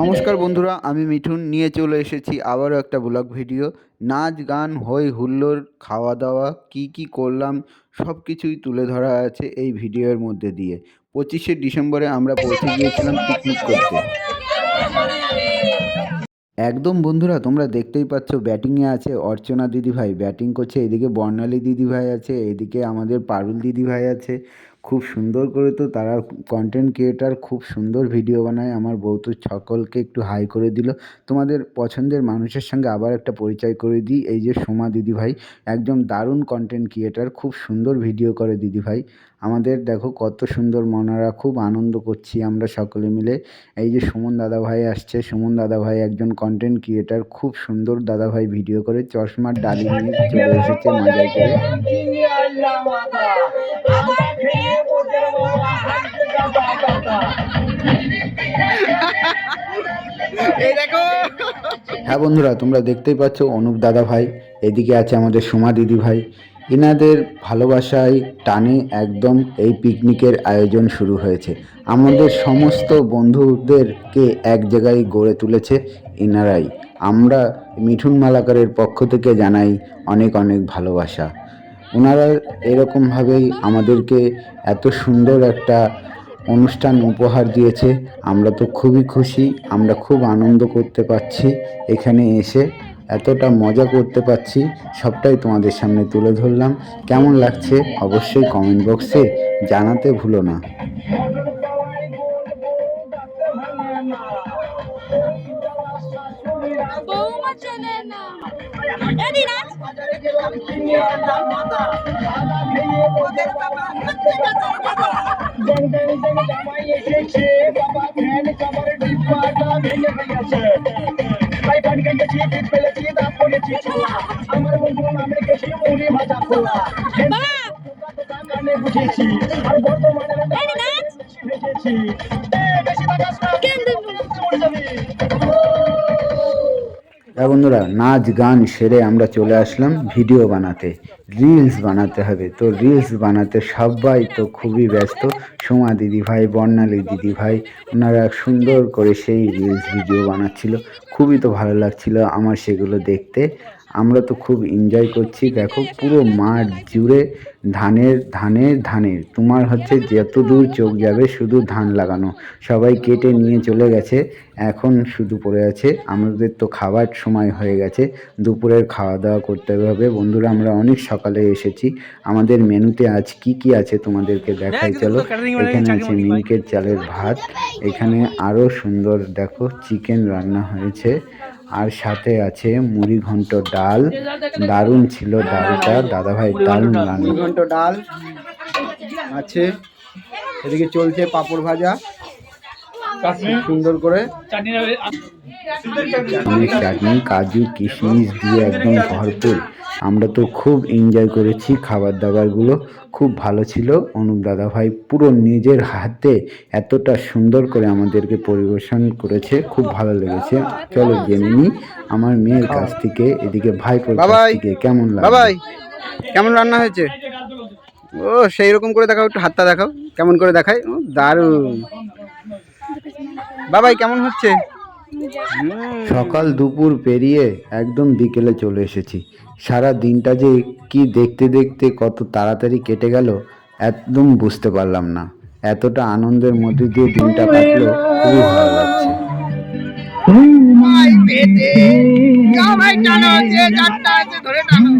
নমস্কার বন্ধুরা, আমি মিঠুন। নিয়ে চলে এসেছি আবারও একটা ব্লগ ভিডিও। নাচ, গান হই হুল্লোড় খাওয়া দাওয়া কি কি করলাম, সব কিছুই তুলে ধরা আছে এই ভিডিওর মধ্যে দিয়ে। পঁচিশে ডিসেম্বরে আমরা পৌঁছে গিয়েছিলাম পিকনিক করতে। একদম বন্ধুরা, তোমরা দেখতেই পাচ্ছ ব্যাটিংয়ে আছে অর্চনা দিদিভাই। ব্যাটিং করছে, এদিকে বর্ণালী দিদিভাই আছে, এদিকে আমাদের পারুল দিদিভাই আছে। খুব সুন্দর করে তো তারা কন্টেন্ট ক্রিয়েটার খুব সুন্দর ভিডিও বানায়। আমার বউ তো সকলকে একটু হাই করে দিল। তোমাদের পছন্দের মানুষের সঙ্গে আবার একটা পরিচয় করে দিই। এই যে সোমা দিদিভাই একদম দারুণ কন্টেন্ট ক্রিয়েটার খুব সুন্দর ভিডিও করে দিদিভাই। আমাদের দেখো কত সুন্দর মনারা, খুব আনন্দ করছি আমরা সকলে মিলে। এই যে সুমন দাদাভাই আসছে, সুমন দাদাভাই একজন কন্টেন্ট ক্রিয়েটার খুব সুন্দর দাদাভাই ভিডিও করে। চশমার ডালি নিয়ে চলে এসেছে মজা করে। হ্যাঁ বন্ধুরা, তোমরা দেখতেই পাচ্ছ অনুপ দাদা ভাই, এদিকে আছে আমাদের সোমা দিদি ভাই। এনাদের ভালোবাসায় টানে একদম এই পিকনিকের আয়োজন শুরু হয়েছে। আমাদের সমস্ত বন্ধুদেরকে এক জায়গায় গড়ে তুলেছে এনারাই আমরা মিঠুন মালাকারের পক্ষ থেকে জানাই অনেক অনেক ভালোবাসা। ওনারা এরকমভাবেই আমাদেরকে এত সুন্দর একটা অনুষ্ঠান উপহার দিয়েছে। আমরা তো খুবই খুশি, আমরা খুব আনন্দ করতে পারছি এখানে এসে। এতটা মজা করতে পারছি, সবটাই তোমাদের সামনে তুলে ধরলাম। কেমন লাগছে অবশ্যই কমেন্ট বক্সে জানাতে ভুলো না। বৌমা চেনে না। এদি না এদি নাচ কেন হ্যাঁ বন্ধুরা, নাচ, গান সেরে আমরা চলে আসলাম ভিডিও বানাতে। রিলস বানাতে হবে। তো রিলস বানাতে সবাই তো খুবই ব্যস্ত। সোমা দিদি ভাই, বর্ণালী দিদি ভাই, ওনারা সুন্দর করে সেই রিলস ভিডিও বানাচ্ছিল। খুবই তো ভালো লাগছিল আমার সেগুলো দেখতে। আমরা তো খুব এনজয় করছি। দেখো পুরো মাঠ জুড়ে ধানের ধানের ধানের। তোমার হচ্ছে যত দূর চোখ যাবে শুধু ধান লাগানো। সবাই কেটে নিয়ে চলে গেছে। এখন শুধু পড়ে আছে। আমাদের তো খাবার সময় হয়ে গেছে। দুপুরের খাওয়া দাওয়া করতে হবে বন্ধুরা আমরা অনেক সকালে এসেছি। আমাদের মেনুতে আজ কি কি আছে তোমাদেরকে দেখাই? চলো এখানে আছে মিনিকেট চালের ভাত। এখানে আরও সুন্দর দেখো চিকেন রান্না হয়েছে। আর সাথে আছে মুড়ি ঘন্ট ডাল। দারুণ ছিল ডালটা দাদাভাই দারুণ মুড়ি ঘন্ট ডাল আছে। এদিকে চলছে পাঁপড় ভাজা। সুন্দর করে। চাটনি কাজু কিশমিশ দিয়ে একদম ভরপুর। আমরা তো খুব এনজয় করেছি খাবার দাবারগুলো খুব ভালো ছিল। অনুপ দাদা ভাই পুরো নিজের হাতে এতটা সুন্দর করে আমাদেরকে পরিবেশন করেছে। খুব ভালো লেগেছে। চলো জেনে নিই আমার মেয়ের কাছ থেকে এদিকে ভাইপোর কাছ। থেকে কেমন লাগে কেমন রান্না হয়েছে? ও সেই রকম করে দেখাও একটু হাতটা দেখাও। কেমন করে দেখাই ও দারুণ। বাবাই কেমন হচ্ছে? সকাল দুপুর পেরিয়ে একদম বিকেলে চলে এসেছি। সারা দিনটা যে কি দেখতে দেখতে কত তাড়াতাড়ি কেটে গেল একদম বুঝতে পারলাম না। এতটা আনন্দের মধ্যে দিয়ে দিনটা কাটলো খুবই ভালো লাগছে। ধরে টানো